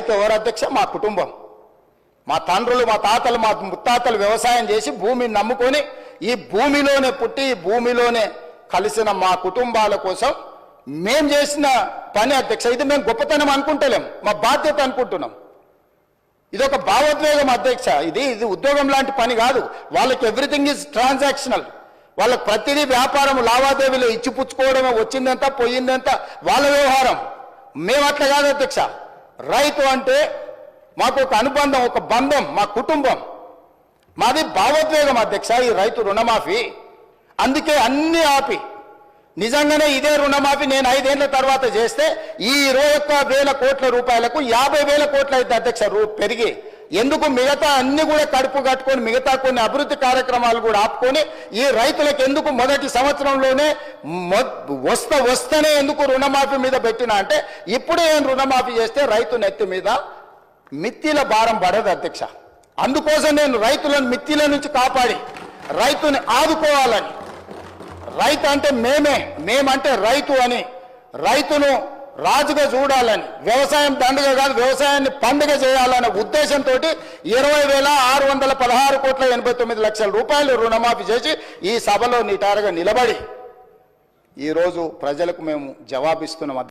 రైతు ఎవరు అధ్యక్ష? మా కుటుంబం. మా తండ్రులు మా తాతలు మా ముత్తాతలు వ్యవసాయం చేసి భూమిని నమ్ముకొని ఈ భూమిలోనే పుట్టి ఈ భూమిలోనే కలిసిన మా కుటుంబాల కోసం మేం చేసిన పని అధ్యక్ష ఇది మేము గొప్పతనం అనుకుంటలేం. మా బాధ్యత అనుకుంటున్నాం. ఇది ఒక భావోద్వేగం అధ్యక్ష. ఇది ఇది ఉద్యోగం లాంటి పని కాదు. వాళ్ళకి ఎవ్రీథింగ్ ఈజ్ ట్రాన్సాక్షనల్. వాళ్ళకి ప్రతిదీ వ్యాపారం లావాదేవీలు ఇచ్చిపుచ్చుకోవడమే వచ్చిందంతా పోయిందంతా వాళ్ళ వ్యవహారం. మేము అట్లా కాదు అధ్యక్ష. రైతు అంటే మాకు ఒక అనుబంధం ఒక బంధం మా కుటుంబం. మాది భావోద్వేగం అధ్యక్ష ఈ రైతు రుణమాఫీ. అందుకే అన్ని ఆపి. నిజంగానే ఇదే రుణమాఫీ నేను ఐదేళ్ళ తర్వాత చేస్తే ఈ ఇరవై ఒక్క వేల కోట్ల రూపాయలకు యాభై వేల కోట్ల అయితే అధ్యక్ష రూ పెరిగి ఎందుకు మిగతా అన్ని కూడా కడుపు కట్టుకొని మిగతా కొన్ని అభివృద్ధి కార్యక్రమాలు కూడా ఆపుకొని ఈ రైతులకు ఎందుకు మొదటి సంవత్సరంలోనే వస్త వస్తేనే ఎందుకు రుణమాఫీ మీద పెట్టినా అంటే ఇప్పుడే ఏం రుణమాఫీ చేస్తే రైతు నెత్తి మీద మిత్తిల భారం పడదు అధ్యక్ష. అందుకోసం నేను రైతులను మిత్తిల నుంచి కాపాడి రైతుని ఆదుకోవాలని. రైతు అంటే మేమే మేమంటే రైతు అని. రైతును రాజుగా చూడాలని వ్యవసాయం దండగ కాదు వ్యవసాయాన్ని పండుగ చేయాలనే ఉద్దేశంతో ఇరవై వేల ఆరు వందల పదహారు కోట్ల ఎనభై తొమ్మిది లక్షల రూపాయలు రుణమాఫీ చేసి ఈ సభలో నిటారుగా నిలబడి ఈరోజు ప్రజలకు మేము జవాబిస్తున్నాం.